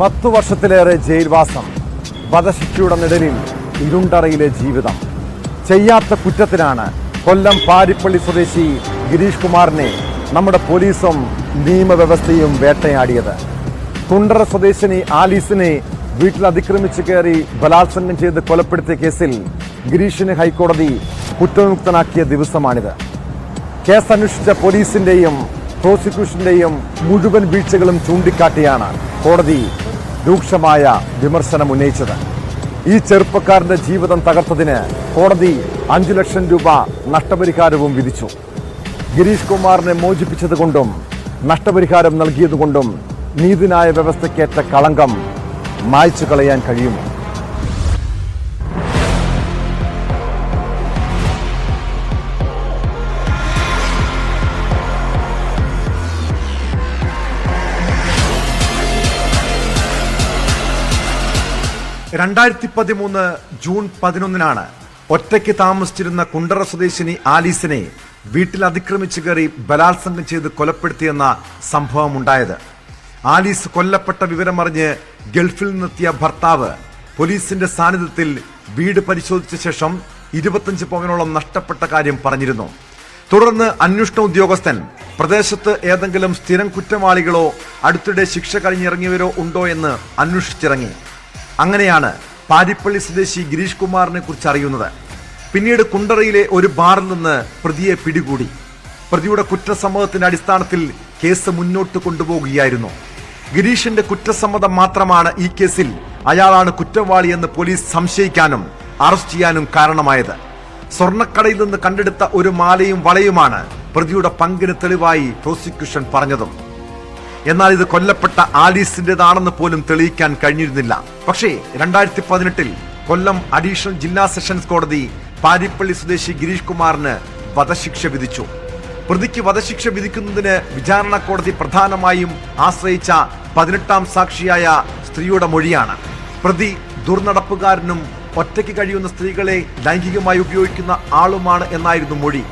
പത്തു വർഷത്തിലേറെ ജയിൽവാസം വധശിക്ഷയുടെ നിഴലിൽ ഇരുണ്ടറയിലെ ജീവിതം. ചെയ്യാത്ത കുറ്റത്തിനാണ് കൊല്ലം പാരിപ്പള്ളി സ്വദേശി ഗിരീഷ് കുമാറിനെ നമ്മുടെ പോലീസും നിയമവ്യവസ്ഥയും വേട്ടയാടിയത്. തുണ്ടറ സ്വദേശിനി ആലീസിനെ വീട്ടിൽ അതിക്രമിച്ച് കയറി ബലാത്സംഗം ചെയ്ത് കൊലപ്പെടുത്തിയ കേസിൽ ഗിരീഷിന് ഹൈക്കോടതി കുറ്റവിമുക്തനാക്കിയ ദിവസമാണിത്. കേസ് അന്വേഷിച്ച പോലീസിന്റെയും പ്രോസിക്യൂഷന്റെയും മുഴുവൻ വീഴ്ചകളും ചൂണ്ടിക്കാട്ടിയാണ് കോടതി രൂക്ഷമായ വിമർശനം ഉന്നയിച്ചത്. ഈ ചെറുപ്പക്കാരന്റെ ജീവിതം തകർത്തതിന് കോടതി അഞ്ചു ലക്ഷം രൂപ നഷ്ടപരിഹാരവും വിധിച്ചു. ഗിരീഷ് കുമാറിനെ മോചിപ്പിച്ചതുകൊണ്ടും നഷ്ടപരിഹാരം നൽകിയതുകൊണ്ടും നീതിന്യായ വ്യവസ്ഥയ്ക്കേറ്റ കളങ്കം മായ്ച്ചു കളയാൻ കഴിയുമോ? രണ്ടായിരത്തി പതിമൂന്ന് ജൂൺ പതിനൊന്നിനാണ് ഒറ്റയ്ക്ക് താമസിച്ചിരുന്ന കുണ്ടറ സ്വദേശിനി ആലീസിനെ വീട്ടിൽ അതിക്രമിച്ചു കയറി ബലാത്സംഗം ചെയ്ത് കൊലപ്പെടുത്തിയെന്ന സംഭവം ഉണ്ടായത് ആലീസ് കൊല്ലപ്പെട്ട വിവരമറിഞ്ഞ് ഗൾഫിൽ നിന്നെത്തിയ ഭർത്താവ് പോലീസിന്റെ സാന്നിധ്യത്തിൽ വീട് പരിശോധിച്ച ശേഷം ഇരുപത്തഞ്ച് പവനോളം നഷ്ടപ്പെട്ട കാര്യം പറഞ്ഞിരുന്നു. തുടർന്ന് അന്വേഷണ ഉദ്യോഗസ്ഥൻ പ്രദേശത്ത് ഏതെങ്കിലും സ്ഥിരം കുറ്റവാളികളോ അടുത്തിടെ ശിക്ഷ കഴിഞ്ഞിറങ്ങിയവരോ ഉണ്ടോ എന്ന് അന്വേഷിച്ചിറങ്ങി. അങ്ങനെയാണ് പാരിപ്പള്ളി സ്വദേശി ഗിരീഷ് കുമാറിനെ കുറിച്ച് അറിയുന്നത്. പിന്നീട് കുണ്ടറയിലെ ഒരു ബാറിൽ നിന്ന് പ്രതിയെ പിടികൂടി. പ്രതിയുടെ കുറ്റസമ്മതത്തിന്റെ അടിസ്ഥാനത്തിൽ കേസ് മുന്നോട്ട് കൊണ്ടുപോകുകയായിരുന്നു. ഗിരീഷിന്റെ കുറ്റസമ്മതം മാത്രമാണ് ഈ കേസിൽ അയാളാണ് കുറ്റവാളിയെന്ന് പോലീസ് സംശയിക്കാനും അറസ്റ്റ് ചെയ്യാനും കാരണമായത്. സ്വർണക്കടയിൽ നിന്ന് കണ്ടെടുത്ത ഒരു മാലയും വളയുമാണ് പ്രതിയുടെ പങ്കിന് തെളിവായി പ്രോസിക്യൂഷൻ പറഞ്ഞതും. എന്നാൽ ഇത് കൊല്ലപ്പെട്ട ആലീസിന്റേതാണെന്ന് പോലും തെളിയിക്കാൻ കഴിഞ്ഞിരുന്നില്ല. പക്ഷേ രണ്ടായിരത്തി പതിനെട്ടിൽ കൊല്ലം അഡീഷണൽ ജില്ലാ സെഷൻസ് കോടതി പാരിപ്പള്ളി സ്വദേശി ഗിരീഷ് കുമാറിന് വധശിക്ഷ വിധിച്ചു. പ്രതിക്ക് വധശിക്ഷ വിധിക്കുന്നതിന് വിചാരണ കോടതി പ്രധാനമായും ആശ്രയിച്ച പതിനെട്ടാം സാക്ഷിയായ സ്ത്രീയുടെ മൊഴിയാണ്. പ്രതി ദുർനടപ്പുകാരനും ഒറ്റയ്ക്ക് കഴിയുന്ന സ്ത്രീകളെ ലൈംഗികമായി ഉപയോഗിക്കുന്ന ആളുമാണ് എന്നായിരുന്നു മൊഴി.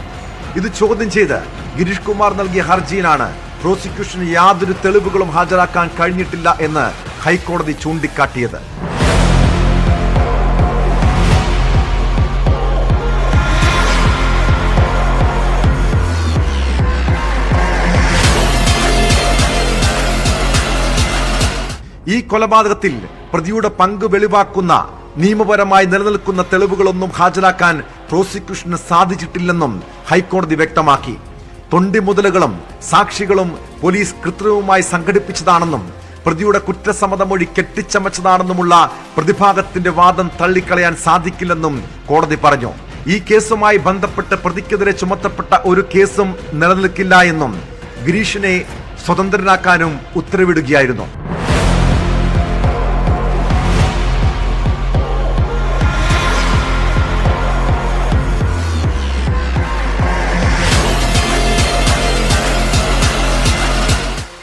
ഇത് ചോദ്യം ചെയ്ത് ഗിരീഷ് കുമാർ നൽകിയ ഹർജിയിലാണ് പ്രോസിക്യൂഷന് യാതൊരു തെളിവുകളും ഹാജരാക്കാൻ കഴിഞ്ഞിട്ടില്ല എന്ന് ഹൈക്കോടതി ചൂണ്ടിക്കാട്ടിയത്. ഈ കൊലപാതകത്തിൽ പ്രതിയുടെ പങ്ക് വെളിവാക്കുന്ന നിയമപരമായി നിലനിൽക്കുന്ന തെളിവുകളൊന്നും ഹാജരാക്കാൻ പ്രോസിക്യൂഷന് സാധിച്ചിട്ടില്ലെന്നും ഹൈക്കോടതി വ്യക്തമാക്കി. തൊണ്ടി മുതലുകളും സാക്ഷികളും പോലീസ് കൃത്രിമമായി സംഘടിപ്പിച്ചതാണെന്നും പ്രതിയുടെ കുറ്റസമ്മത മൊഴി കെട്ടിച്ചമച്ചതാണെന്നുമുള്ള പ്രതിഭാഗത്തിന്റെ വാദം തള്ളിക്കളയാൻ സാധിക്കില്ലെന്നും കോടതി പറഞ്ഞു. ഈ കേസുമായി ബന്ധപ്പെട്ട് പ്രതിക്കെതിരെ ചുമത്തപ്പെട്ട ഒരു കേസും നിലനിൽക്കില്ല എന്നും ഗിരീഷിനെ സ്വതന്ത്രനാക്കാനും ഉത്തരവിടുകയായിരുന്നു.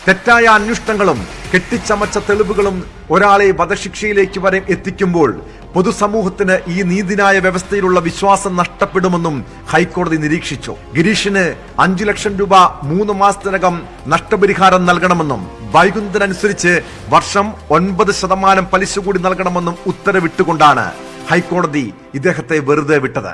തെറ്റായ അന്വേഷണങ്ങളും കെട്ടിച്ചമച്ച തെളിവുകളും ഒരാളെ വധശിക്ഷയിലേക്ക് വരെ എത്തിക്കുമ്പോൾ പൊതുസമൂഹത്തിന് ഈ നീതിന്യായ വ്യവസ്ഥയിലുള്ള വിശ്വാസം നഷ്ടപ്പെടുമെന്നും ഹൈക്കോടതി നിരീക്ഷിച്ചു. ഗിരീഷിന് അഞ്ചു ലക്ഷം രൂപ മൂന്ന് മാസത്തിനകം നഷ്ടപരിഹാരം നൽകണമെന്നും വൈകുന്നതിനനുസരിച്ച് വർഷം ഒൻപത് ശതമാനം പലിശ കൂടി നൽകണമെന്നും ഉത്തരവിട്ടുകൊണ്ടാണ് ഹൈക്കോടതി ഇദ്ദേഹത്തെ വെറുതെ വിട്ടത്.